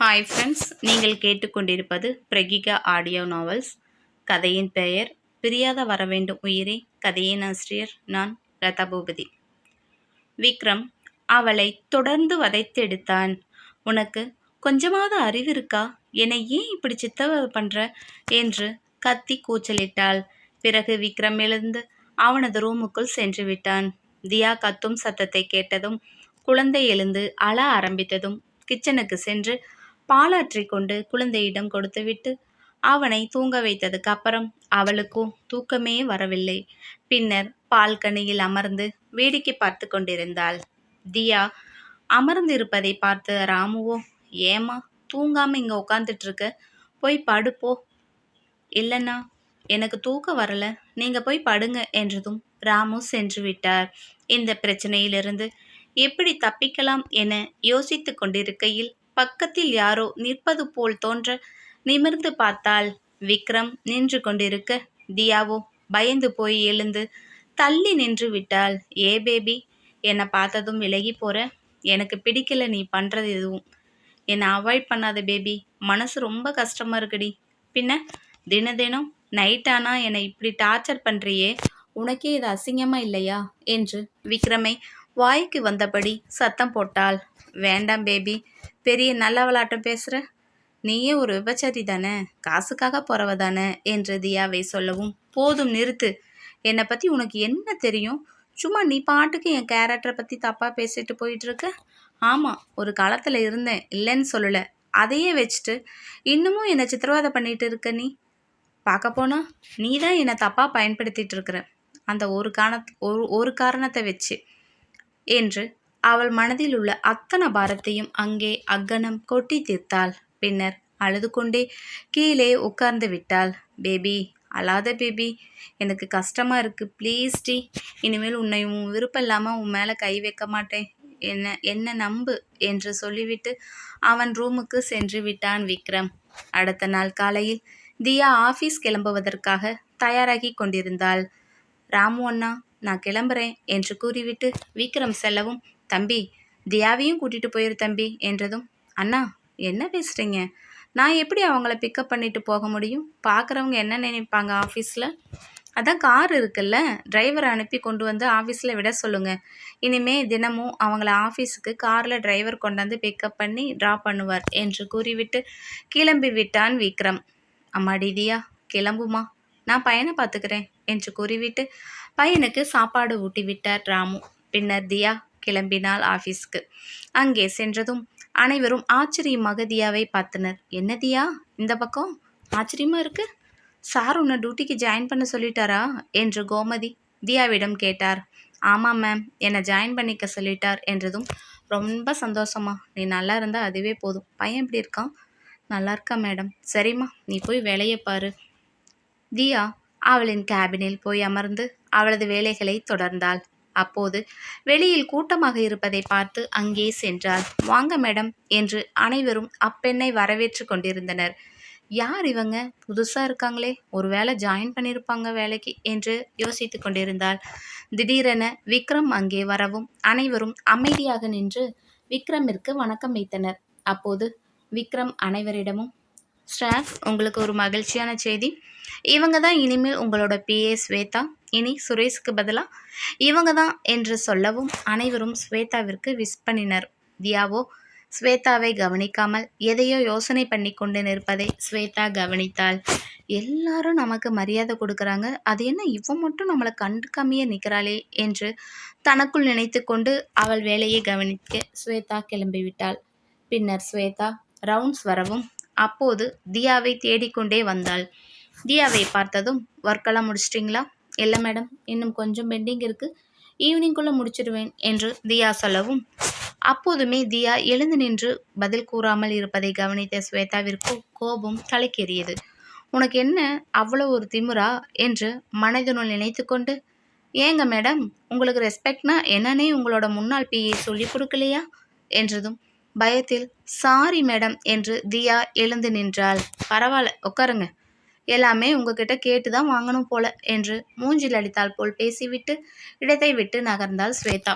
Hi friends நீங்கள் கேட்டுக்கொண்டிருப்பது பிரகிகா audio novels கதையின் பெயர் பிரியாத வரவேண்டும் உயிரே கதையின் ஆசிரியர் நான் லதா பூபதி விக்ரம் அவளை தொடர்ந்து வதைத்தெடுத்தான் உனக்கு கொஞ்சமாவது அறிவு இருக்கா? என்னை ஏன் இப்படி சித்தவ பண்ற? என்று கத்தி கூச்சலிட்டாள். பிறகு விக்ரம் எழுந்து அவனது ரூமுக்குள் சென்று விட்டான். தியா கத்தும் சத்தத்தை கேட்டதும் குழந்தை எழுந்து அழ ஆரம்பித்ததும் கிச்சனுக்கு சென்று பாலாற்றி கொண்டு குழந்தையிடம் கொடுத்துவிட்டு அவனை தூங்க வைத்ததுக்கு அப்புறம் அவளுக்கும் தூக்கமே வரவில்லை. பின்னர் பால்கனியில் அமர்ந்து வேடிக்கை பார்த்து கொண்டிருந்தாள். தியா அமர்ந்திருப்பதை பார்த்து ராமுவோ ஏமா தூங்காம இங்க உட்காந்துட்டு இருக்க போய் படுப்போ. இல்லைண்ணா எனக்கு தூக்கம் வரல. நீங்க போய் படுங்க என்றதும் ராமு சென்று விட்டார். இந்த பிரச்சனையிலிருந்து எப்படி தப்பிக்கலாம் என யோசித்து கொண்டிருக்கையில் பக்கத்தில் யாரோ நிற்பது போல் தோன்ற நிமிர்ந்து பார்த்தால் விக்ரம் நின்று கொண்டிருக்க தியாவோ பயந்து போய் எழுந்து தள்ளி நின்று விட்டாள் ஏ பேபி? என்னை பார்த்ததும் விலகி போற? எனக்கு பிடிக்கல நீ பண்ணுறது எதுவும். என்னை அவாய்ட் பண்ணாத பேபி. மனசு ரொம்ப கஷ்டமாக இருக்குடி. பின்ன தின தினம் நைட் என்னை இப்படி டார்ச்சர் பண்ணுறியே உனக்கே இது அசிங்கமாக இல்லையா? என்று விக்ரமை வாய்க்கு வந்தபடி சத்தம் போட்டாள். வேண்டாம் பேபி. பெரிய நல்ல விளாட்டம் நீயே ஒரு விபச்சாரி தானே? காசுக்காக போகிறவ தானே? என்று தியாவை சொல்லவும் போதும் நிறுத்து. என்னை பற்றி உனக்கு என்ன தெரியும்? சும்மா நீ பாட்டுக்கு என் கேரக்டரை பற்றி தப்பாக பேசிட்டு போயிட்டுருக்க? ஆமாம் ஒரு காலத்தில் இருந்தேன். இல்லைன்னு சொல்லலை. அதையே வச்சுட்டு இன்னமும் என்னை சித்திரவதை பண்ணிகிட்டு இருக்க நீ? பார்க்க போனால் நீ தான் என்னை தப்பாக பயன்படுத்திகிட்டு இருக்கிற. அந்த ஒரு காரண ஒரு ஒரு காரணத்தை வச்சு. என்று அவள் மனதில் உள்ள அத்தனை பாரத்தையும் அங்கே அக்கனம் கொட்டி தீர்த்தாள். பின்னர் அழுது கொண்டே கீழே உட்கார்ந்து விட்டாள். பேபி அழாத பேபி. எனக்கு கஷ்டமாக இருக்குது ப்ளீஸ் டி. இனிமேல் உன்னை உன் விருப்பம் இல்லாமல் உன் மேலே கை வைக்க மாட்டேன். என்ன என்ன நம்பு? என்று சொல்லிவிட்டு அவன் ரூமுக்கு சென்று விட்டான் விக்ரம். அடுத்த நாள் காலையில் தியா ஆஃபீஸ் கிளம்புவதற்காக தயாராகி கொண்டிருந்தாள். ராமு அண்ணா நான் கிளம்புறேன் என்று கூறிவிட்டு விக்ரம் செல்லவும் தம்பி தியாவையும் கூட்டிட்டு போயிரு தம்பி என்றதும் அண்ணா என்ன பேசுறீங்க? நான் எப்படி அவங்கள பிக்கப் பண்ணிட்டு போக முடியும்? பார்க்குறவங்க என்ன நினைப்பாங்க ஆஃபீஸில் அதான் கார் இருக்குல்ல டிரைவரை அனுப்பி கொண்டு வந்து ஆஃபீஸில் விட சொல்லுங்கள் இனிமேல் தினமும் அவங்கள ஆஃபீஸுக்கு காரில் டிரைவர் கொண்டாந்து பிக்கப் பண்ணி ட்ராப் பண்ணுவார் என்று கூறிவிட்டு கிளம்பி விட்டான் விக்ரம். அம்மாடி தியா கிளம்புமா? நான் பையனை பார்த்துக்கிறேன் என்று கூறிவிட்டு பையனுக்கு சாப்பாடு ஊட்டி விட்டார் ராமு. பின்னர் தியா கிளம்பினாள் ஆஃபீஸ்க்கு அங்கே சென்றதும் அனைவரும் ஆச்சரியமாக தியாவை பார்த்தனர். என்ன தியா? இந்த பக்கம்? ஆச்சரியமாக இருக்கு. சார் உன்னை டியூட்டிக்கு ஜாயின் பண்ண சொல்லிட்டாரா? என்று கோமதி தியாவிடம் கேட்டார். ஆமாம் மேம் என்னை ஜாயின் பண்ணிக்க சொல்லிட்டார் என்றதும் ரொம்ப சந்தோஷமா. நீ நல்லா இருந்தால் அதுவே போதும். பையன் எப்படி இருக்கான்? நல்லா இருக்கா மேடம். சரிம்மா நீ போய் வேலையை பாரு. தியா அவளின் கேபினில் போய் அமர்ந்து அவளது வேலைகளை தொடர்ந்தாள். அப்போது வெளியில் கூட்டமாக இருப்பதை பார்த்து அங்கே சென்றார் வாங்க மேடம் என்று அனைவரும் அப்பெண்ணை வரவேற்று கொண்டிருந்தனர். யார் இவங்க? புதுசாக இருக்காங்களே. ஒருவேளை ஜாயின் பண்ணியிருப்பாங்க வேலைக்கு என்று யோசித்து கொண்டிருந்தாள். திடீரென விக்ரம் அங்கே வரவும் அனைவரும் அமைதியாக நின்று விக்ரமிற்கு வணக்கம் வைத்தனர். அப்போது விக்ரம் அனைவரிடமும் ஸ்டாஃப் உங்களுக்கு ஒரு மகிழ்ச்சியான செய்தி. இவங்க தான் இனிமேல் உங்களோட பிஏ ஸ்வேதா. இனி சுரேஷுக்கு பதிலாக இவங்க தான் என்று சொல்லவும் அனைவரும் ஸ்வேதாவிற்கு விஷ் பண்ணினர். தியாவோ ஸ்வேதாவை கவனிக்காமல் எதையோ யோசனை பண்ணி கொண்டு நிற்பதை ஸ்வேதா கவனித்தாள். எல்லாரும் நமக்கு மரியாதை கொடுக்குறாங்க. அது என்ன? இவன் மட்டும் நம்மளை கண்டுக்காமையே நிற்கிறாளே என்று தனக்குள் நினைத்து கொண்டு அவள் வேலையை கவனிக்க ஸ்வேதா கிளம்பிவிட்டாள் பின்னர் ஸ்வேதா ரவுண்ட்ஸ் வரவும் அப்போது தியாவை தேடிக்கொண்டே வந்தாள். தியாவை பார்த்ததும் ஒர்க்கெல்லாம் முடிச்சிட்டிங்களா? இல்லை மேடம் இன்னும் கொஞ்சம் பெண்டிங் இருக்குது ஈவினிங்குள்ளே முடிச்சிடுவேன் என்று தியா சொல்லவும். அப்போதுமே தியா எழுந்து நின்று பதில் கூறாமல் இருப்பதை கவனித்த ஸ்வேதாவிற்கு கோபம் தலைக்கேறியது. உனக்கு என்ன அவ்வளோ ஒரு திமுறா என்று மனதினுள் நினைத்து கொண்டு ஏங்க மேடம் உங்களுக்கு ரெஸ்பெக்ட்னா என்னன்னே உங்களோட முன்னாள் பிஏ சொல்லி கொடுக்கலையா? என்றதும் பயத்தில் சாரி மேடம் என்று தியா எழுந்து நின்றாள். பரவாயில்ல உட்காருங்க. எல்லாமே உங்ககிட்ட கேட்டு தான் வாங்கணும் போல என்று மூஞ்சில் அடித்தால் போல் பேசிவிட்டு இடத்தை விட்டு நகர்ந்தாள் ஸ்வேதா.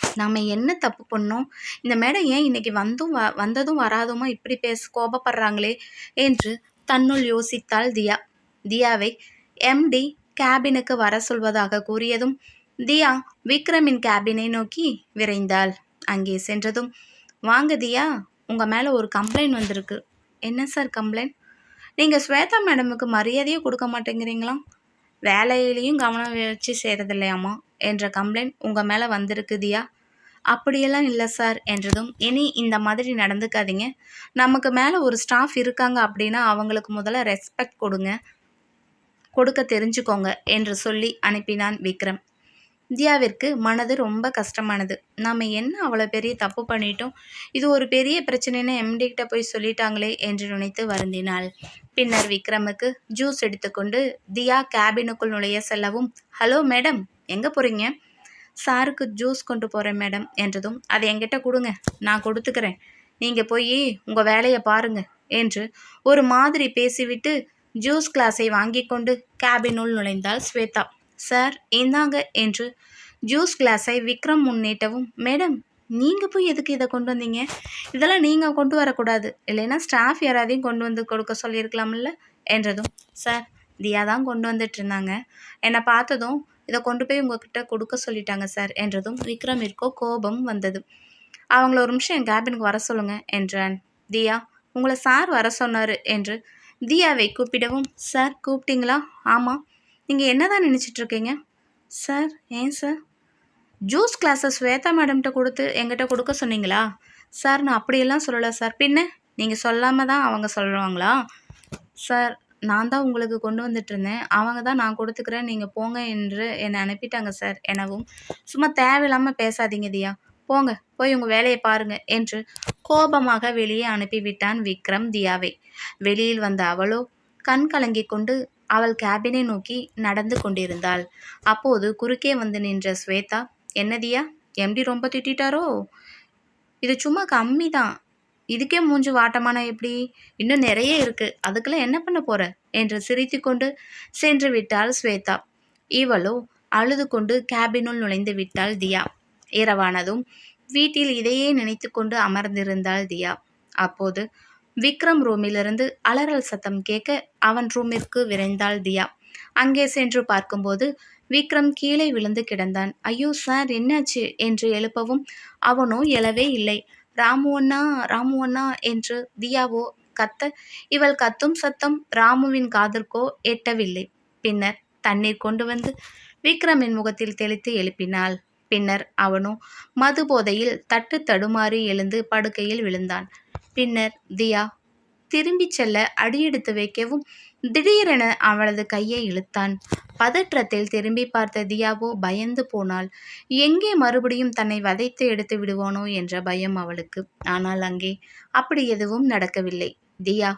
நாம் என்ன தப்பு பண்ணோம்? இந்த மேடம் ஏன் இன்னைக்கு வந்தும் வ வந்ததும் வராதுமா இப்படி பேச கோபப்படுறாங்களே என்று தன்னுள் யோசித்தாள் தியா. தியாவை எம்டி கேபினுக்கு வர சொல்வதாக கூறியதும் தியா விக்ரமின் கேபினை நோக்கி விரைந்தாள். அங்கே சென்றதும் வாங்க தியா உங்கள் மேலே ஒரு கம்ப்ளைண்ட் வந்திருக்கு. என்ன சார் கம்ப்ளைண்ட் நீங்கள் ஸ்வேதா மேடமுக்கு மரியாதையே கொடுக்க மாட்டேங்கிறீங்களா? வேலையிலையும் கவனம் வச்சு செய்கிறதில்லையாம்மா என்ற கம்ப்ளைண்ட் உங்கள் மேலே வந்திருக்குதியா அப்படியெல்லாம் இல்லை சார் என்றதும் இனி இந்த மாதிரி நடந்துக்காதீங்க. நமக்கு மேலே ஒரு ஸ்டாஃப் இருக்காங்க அப்படின்னா அவங்களுக்கு முதல்ல ரெஸ்பெக்ட் கொடுங்க. கொடுக்க தெரிஞ்சுக்கோங்க என்று சொல்லி அனுப்பினான் விக்ரம். தியாவிற்கு மனது ரொம்ப கஷ்டமானது. நாம் என்ன அவ்வளோ பெரிய தப்பு பண்ணிட்டோம்? இது ஒரு பெரிய பிரச்சனைன்னு எம்டிகிட்ட போய் சொல்லிட்டாங்களே என்று நினைத்து வருந்தினாள். பின்னர் விக்ரமுக்கு ஜூஸ் எடுத்துக்கொண்டு தியா கேபினுக்குள் நுழைய செல்லவும். ஹலோ மேடம் எங்கே போகிறீங்க சாருக்கு ஜூஸ் கொண்டு போகிறேன் மேடம் என்றதும் அதை என்கிட்ட கொடுங்க நான் கொடுத்துக்கிறேன். நீங்கள் போய் உங்கள் வேலையை பாருங்கள் என்று ஒரு மாதிரி பேசிவிட்டு ஜூஸ் கிளாஸை வாங்கி கொண்டு கேபினுள் நுழைந்தாள் ஸ்வேதா. சார் இந்தாங்க என்று ஜூஸ் கிளாஸை விக்ரம் முன்னேட்டவும் மேடம் நீங்கள் போய் எதுக்கு இதை கொண்டு வந்தீங்க? இதெல்லாம் நீங்கள் கொண்டு வரக்கூடாது. இல்லைன்னா ஸ்டாஃப் யாராதையும் கொண்டு வந்து கொடுக்க சொல்லியிருக்கலாம்ல? என்றதும் சார் தியா தான் கொண்டு வந்துட்டு இருந்தாங்க என்னை பார்த்ததும் இதை கொண்டு போய் உங்ககிட்ட கொடுக்க சொல்லிட்டாங்க சார் என்றதும் விக்ரமிற்கோ கோபம் வந்தது. அவங்கள ஒரு நிமிஷம் என் கேபினுக்கு வர சொல்லுங்க என்றான். தியா உங்களை சார் வர சொன்னார் என்று தியாவை கூப்பிடவும் சார் கூப்பிட்டீங்களா? ஆமாம் நீங்கள் என்ன தான் நினச்சிட்ருக்கீங்க? சார் ஏன் சார்? ஜூஸ் கிளாஸை ஸ்வேதா மேடம்கிட்ட கொடுத்து எங்கிட்ட கொடுக்க சொன்னீங்களா? சார் நான் அப்படியெல்லாம் சொல்லலை சார். பின்ன நீங்கள் சொல்லாமல் தான் அவங்க சொல்லுவாங்களா? சார் நான் தான் உங்களுக்கு கொண்டு வந்துட்டு இருந்தேன் அவங்க தான் நான் கொடுத்துக்கிறேன். நீங்கள் போங்க என்று என்னை அனுப்பிட்டாங்க சார். எனவும் சும்மா தேவையில்லாமல் பேசாதீங்க தியா. போங்க போய் உங்கள் வேலையை பாருங்க என்று கோபமாக வெளியே அனுப்பிவிட்டான் விக்ரம் தியாவை. வெளியில் வந்த அவளோ கண் கலங்கி கொண்டு அவள் கேபினை நோக்கி நடந்து கொண்டிருந்தாள். அப்போது குறுக்கே வந்து நின்ற ஸ்வேதா என்னதியா எம்டி ரொம்ப திட்டாரோ? இது சும்மா கம்மி தான் இதுக்கே மூஞ்சு வாட்டமான எப்படி? இன்னும் நிறைய இருக்கு. அதுக்கெல்லாம் என்ன பண்ண போற? என்று சிரித்து கொண்டு சென்று விட்டாள் ஸ்வேதா. இவளோ அழுது கொண்டு கேபினுள் நுழைந்து விட்டாள் தியா. இரவானதும் வீட்டில் இதையே நினைத்து கொண்டு அமர்ந்திருந்தாள் தியா. அப்போது விக்ரம் ரூமிலிருந்து அலறல் சத்தம் கேட்க அவன் ரூமிற்கு விரைந்தாள் தியா. அங்கே சென்று பார்க்கும்போது விக்ரம் கீழே விழுந்து கிடந்தான். ஐயோ சார் என்னாச்சு? என்று எழுப்பவும் அவனோ எழவே இல்லை. ராமு அண்ணா ராமு அண்ணா என்று தியாவோ கத்த இவள் கத்தும் சத்தம் ராமுவின் காதற்கோ எட்டவில்லை. பின்னர் தண்ணீர் கொண்டு வந்து விக்ரமின் முகத்தில் தெளித்து எழுப்பினாள். பின்னர் அவனோ மது போதையில் தட்டு தடுமாறி எழுந்து படுக்கையில் விழுந்தான். பின்னர் தியா திரும்பிச் செல்ல அடியெடுத்து வைக்கவும் திடீரென அவளது கையை இழுத்தான். பதற்றத்தில் திரும்பி பார்த்த தியாவோ பயந்து போனாள். எங்கே மறுபடியும் தன்னை வதைத்து எடுத்து விடுவானோ? என்ற பயம் அவளுக்கு. ஆனால் அங்கே அப்படி எதுவும் நடக்கவில்லை. தியா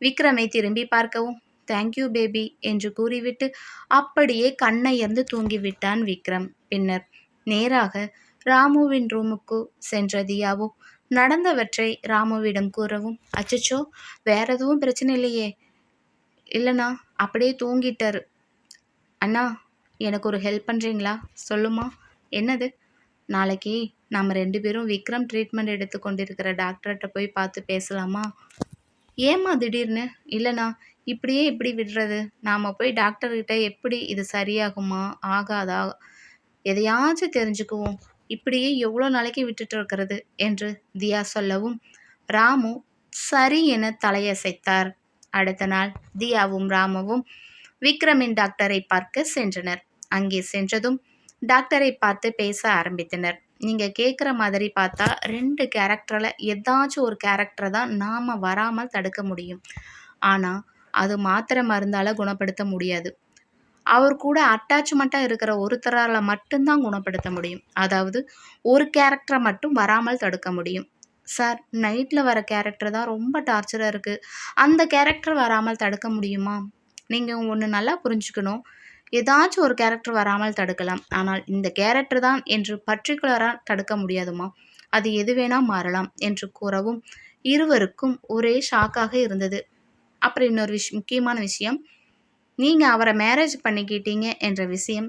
விக்ரமை திரும்பி பார்க்கவும். தேங்க்யூ பேபி என்று கூறிவிட்டு அப்படியே கண்ணையர்ந்து தூங்கிவிட்டான் விக்ரம். பின்னர் நேராக ராமுவின் ரூமுக்கு சென்ற தியாவோ நடந்தவற்றை ராமுவிடம் கூறவும். அச்சச்சோ வேற எதுவும் பிரச்சனை இல்லையே. இல்லைண்ணா அப்படியே தூங்கிட்டாரு. அண்ணா எனக்கு ஒரு ஹெல்ப் பண்ணுறீங்களா சொல்லுமா. என்னது? நாளைக்கு நாம் ரெண்டு பேரும் விக்ரம் ட்ரீட்மெண்ட் எடுத்து கொண்டிருக்கிற டாக்டர்கிட்ட போய் பார்த்து பேசலாமா? ஏம்மா திடீர்னு? இல்லைண்ணா இப்படியே இப்படி விடுறது? நாம் போய் டாக்டர்கிட்ட எப்படி இது சரியாகுமா? ஆகாதா? எதையாச்சும் தெரிஞ்சுக்குவோம். இப்படியே எவ்வளோ நாளைக்கு விட்டுட்டு இருக்கிறது? என்று தியா சொல்லவும் ராமு சரி என தலையசைத்தார். அடுத்த நாள் தியாவும் ராமுவும் விக்ரமின் டாக்டரை பார்க்க சென்றனர். அங்கே சென்றதும் டாக்டரை பார்த்து பேச ஆரம்பித்தனர். நீங்கள் கேட்குற மாதிரி பார்த்தா ரெண்டு கேரக்டரில் ஏதாச்சும் ஒரு கேரக்டரை தான் நாம் வராமல் தடுக்க முடியும். ஆனால் அது மாத்திரை மருந்தால் குணப்படுத்த முடியாது. அவர் கூட அட்டாச்மெண்ட்டாக இருக்கிற ஒருத்தரால் மட்டும்தான் குணப்படுத்த முடியும். அதாவது ஒரு கேரக்டரை மட்டும் வராமல் தடுக்க முடியும். சார் நைட்டில் வர கேரக்டர் தான் ரொம்ப டார்ச்சராக இருக்குது அந்த கேரக்டர் வராமல் தடுக்க முடியுமா? நீங்கள் ஒன்று நல்லா புரிஞ்சுக்கணும். ஏதாச்சும் ஒரு கேரக்டர் வராமல் தடுக்கலாம். ஆனால் இந்த கேரக்டர் தான் என்று பர்டிகுலராக தடுக்க முடியாதுமா? அது எது வேணால் மாறலாம் என்று கூறவும் இருவருக்கும் ஒரே ஷாக்காக இருந்தது. அப்புறம் இன்னொரு விஷ் முக்கியமான விஷயம் நீங்கள் அவரை மேரேஜ் பண்ணிக்கிட்டீங்க என்ற விஷயம்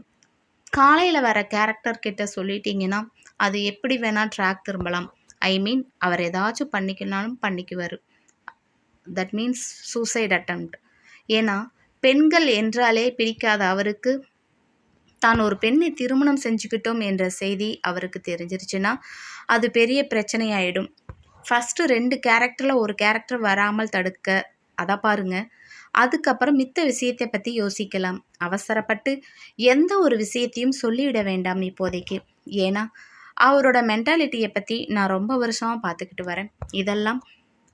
காலையில் வர கேரக்டர் கிட்ட சொல்லிட்டீங்கன்னா அது எப்படி வேணால் ட்ராக் திரும்பலாம். ஐ மீன் அவர் ஏதாச்சும் பண்ணிக்கனாலும் பண்ணிக்குவார். தட் மீன்ஸ் சூசைட் அட்டம்ப்ட் ஏன்னா பெண்கள் என்றாலே பிடிக்காத அவருக்கு தான் ஒரு பெண்ணை திருமணம் செஞ்சுக்கிட்டோம் என்ற செய்தி அவருக்கு தெரிஞ்சிருச்சுன்னா அது பெரிய பிரச்சனையாயிடும். ஃபஸ்ட்டு ரெண்டு கேரக்டரில் ஒரு கேரக்டர் வராமல் தடுக்க அதை பாருங்கள் அதுக்கப்புறம் மித்த விஷயத்தை பற்றி யோசிக்கலாம். அவசரப்பட்டு எந்த ஒரு விஷயத்தையும் சொல்லிவிட வேண்டாம் இப்போதைக்கு. ஏன்னா அவரோட மென்டாலிட்டியை பற்றி நான் ரொம்ப வருஷமாக பார்த்துக்கிட்டு வரேன். இதெல்லாம்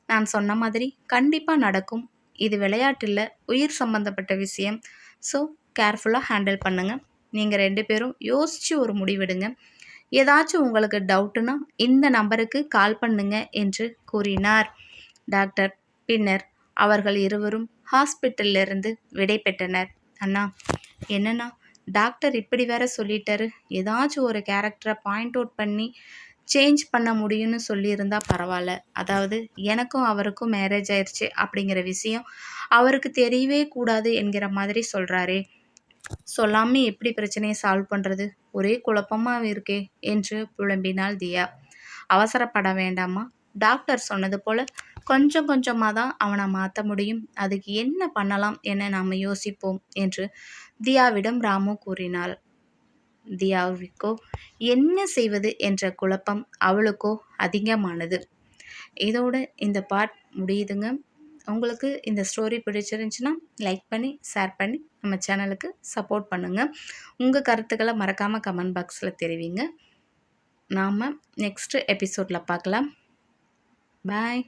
நான் சொன்ன மாதிரி கண்டிப்பாக நடக்கும். இது விளையாட்டில் உயிர் சம்மந்தப்பட்ட விஷயம். ஸோ கேர்ஃபுல்லாக ஹேண்டில் பண்ணுங்கள் நீங்கள் ரெண்டு பேரும் யோசித்து ஒரு முடிவெடுங்க. ஏதாச்சும் உங்களுக்கு டவுட்டுனா இந்த நம்பருக்கு கால் பண்ணுங்க என்று கூறினார். டாக்டர் பின்னர் அவர்கள் இருவரும் ஹாஸ்பிட்டல்லிருந்து விடை பெற்றனர். அண்ணா என்னண்ணா? டாக்டர் இப்படி வேற சொல்லிட்டாரு. ஏதாச்சும் ஒரு கேரக்டரை பாயிண்ட் அவுட் பண்ணி சேஞ்ச் பண்ண முடியும்னு சொல்லியிருந்தா பரவாயில்ல. அதாவது எனக்கும் அவருக்கும் மேரேஜ் ஆயிடுச்சு அப்படிங்கிற விஷயம் அவருக்கு தெரியவே கூடாது என்கிற மாதிரி சொல்கிறாரே சொல்லாமே எப்படி பிரச்சனையை சால்வ் பண்ணுறது ஒரே குழப்பமாக இருக்கே என்று புலம்பினாள் தியா. அவசரப்பட வேண்டாமா டாக்டர் சொன்னது போல் கொஞ்சம் கொஞ்சமாக தான் அவனை மாற்ற முடியும். அதுக்கு என்ன பண்ணலாம் என நாம் யோசிப்போம் என்று தியாவிடம் ராமு கூறினாள். தியாவிற்கோ என்ன செய்வது என்ற குழப்பம் அவளுக்கோ அதிகமானது. இதோடு இந்த பார்ட் முடியுதுங்க. உங்களுக்கு இந்த ஸ்டோரி பிடிச்சிருந்துச்சுன்னா லைக் பண்ணி ஷேர் பண்ணி நம்ம சேனலுக்கு சப்போர்ட் பண்ணுங்கள் உங்கள் கருத்துக்களை மறக்காமல் கமெண்ட் பாக்ஸில் தெரிவிங்க. நாம் நெக்ஸ்ட்டு எபிசோடில் பார்க்கலாம். பாய்